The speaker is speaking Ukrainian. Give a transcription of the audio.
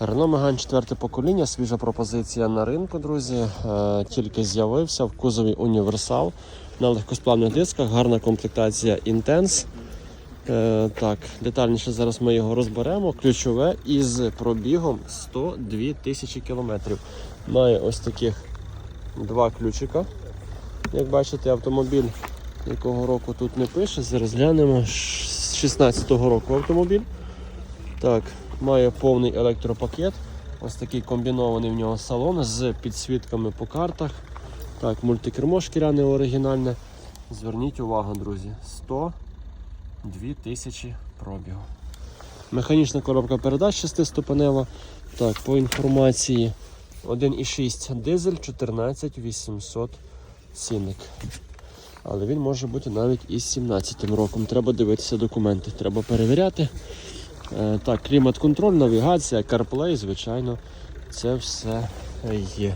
Renault Megane четверте покоління, свіжа пропозиція на ринку, друзі. Е, Тільки з'явився в кузові універсал на легкосплавних дисках, гарна комплектація Intense. Е, Так, детальніше зараз ми його розберемо. Ключове із пробігом 102 тисячі кілометрів. Має ось таких два ключика. Як бачите, автомобіль якого року тут не пише. Зараз глянемо. З 16-го року автомобіль. Так, має повний електропакет. Ось такий комбінований в нього салон з підсвітками по картах. Так, мультикермо шкіряне оригінальне. Зверніть увагу, друзі. 102 тисячі пробігу. Механічна коробка передач 6-ступенева. Так, по інформації 1,6 дизель 14800 цінник. Але він може бути навіть із 17 роком. Треба дивитися документи, треба перевіряти. Е, так, клімат-контроль, навігація, CarPlay, звичайно, це все є.